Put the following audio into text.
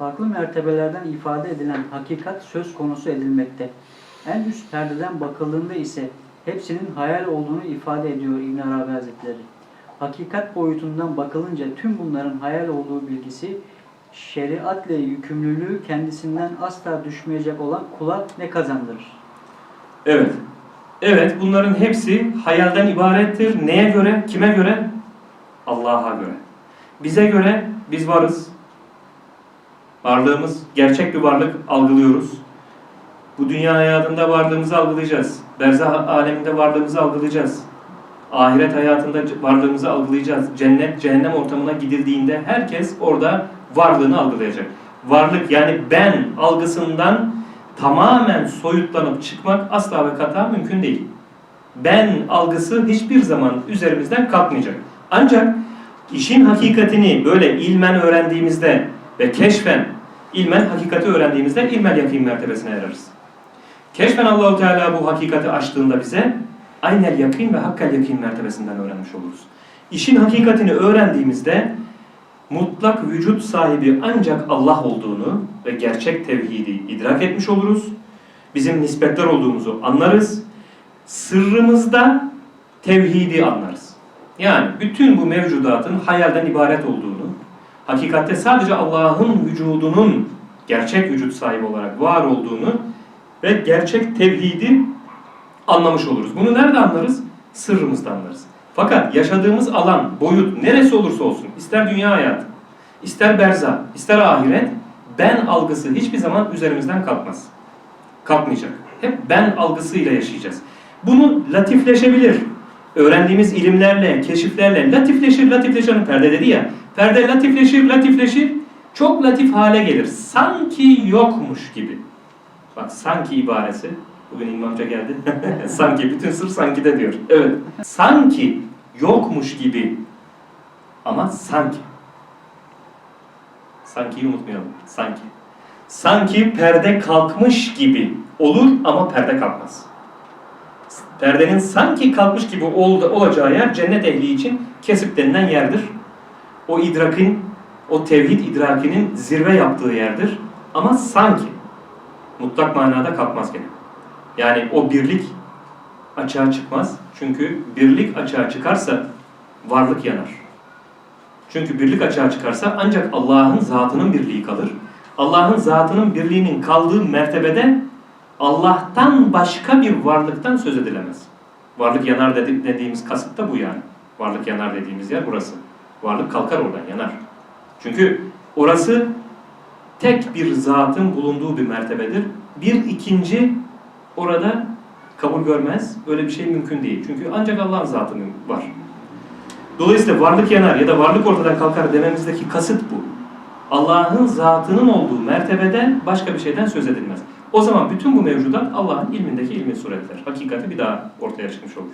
farklı mertebelerden ifade edilen hakikat söz konusu edilmekte. En üst perdeden bakıldığında ise hepsinin hayal olduğunu ifade ediyor İbn Arabi Hazretleri. Hakikat boyutundan bakılınca tüm bunların hayal olduğu bilgisi şeriatla yükümlülüğü kendisinden asla düşmeyecek olan kula ne kazandırır? Evet. Evet bunların hepsi hayalden ibarettir. Neye göre? Kime göre? Allah'a göre. Bize göre biz varız. Varlığımız gerçek bir varlık algılıyoruz. Bu dünya hayatında varlığımızı algılayacağız. Berzah aleminde varlığımızı algılayacağız. Ahiret hayatında varlığımızı algılayacağız. Cennet, cehennem ortamına gidildiğinde herkes orada varlığını algılayacak. Varlık yani ben algısından tamamen soyutlanıp çıkmak asla ve kata mümkün değil. Ben algısı hiçbir zaman üzerimizden kalkmayacak. Ancak işin hakikatini böyle ilmen öğrendiğimizde ve keşfen ilmen hakikati öğrendiğimizde ilmel yakin mertebesine ereriz. Keşfen Allahu Teala bu hakikati açtığında bize aynel yakin ve hakkel yakin mertebesinden öğrenmiş oluruz. İşin hakikatini öğrendiğimizde mutlak vücut sahibi ancak Allah olduğunu ve gerçek tevhidi idrak etmiş oluruz. Bizim nispetler olduğumuzu anlarız. Sırrımızda tevhidi anlarız. Yani bütün bu mevcudatın hayalden ibaret olduğunu, hakikatte sadece Allah'ın vücudunun gerçek vücut sahibi olarak var olduğunu ve gerçek tevhidi anlamış oluruz. Bunu nerede anlarız? Sırrımızda anlarız. Fakat yaşadığımız alan, boyut neresi olursa olsun, ister dünya hayatı, ister berza, ister ahiret, ben algısı hiçbir zaman üzerimizden kalkmaz. Kalkmayacak. Hep ben algısıyla yaşayacağız. Bunu latifleşebilir. Öğrendiğimiz ilimlerle, keşiflerle latifleşir, latifleşir. Hani perde dedi ya, perde latifleşir, latifleşir. Çok latif hale gelir. Sanki yokmuş gibi. Bak sanki ibaresi. Bugün İlmi amca geldi. sanki, bütün sır sanki de diyor. Evet. Sanki yokmuş gibi. Ama sanki. Sankiyi unutmayalım. Sanki. Sanki perde kalkmış gibi olur ama perde kalkmaz. Perdenin sanki kalkmış gibi ol- olacağı yer cennet ehli için kesip denilen yerdir. O idrakın, o tevhid idrakinin zirve yaptığı yerdir. Ama sanki mutlak manada kalkmaz gene. Yani o birlik açığa çıkmaz. Çünkü birlik açığa çıkarsa varlık yanar. Çünkü birlik açığa çıkarsa ancak Allah'ın zatının birliği kalır. Allah'ın zatının birliğinin kaldığı mertebede Allah'tan başka bir varlıktan söz edilemez. Varlık yanar dedi- dediğimiz kasıt da bu yani. Varlık yanar dediğimiz yer burası. Varlık kalkar oradan yanar. Çünkü orası tek bir zatın bulunduğu bir mertebedir. Bir ikinci orada kabul görmez. Öyle bir şey mümkün değil. Çünkü ancak Allah'ın zatı var. Dolayısıyla varlık yanar ya da varlık ortadan kalkar dememizdeki kasıt bu. Allah'ın zatının olduğu mertebeden başka bir şeyden söz edilmez. O zaman bütün bu mevcudat Allah'ın ilmindeki ilmi suretler. Hakikati bir daha ortaya çıkmış olur.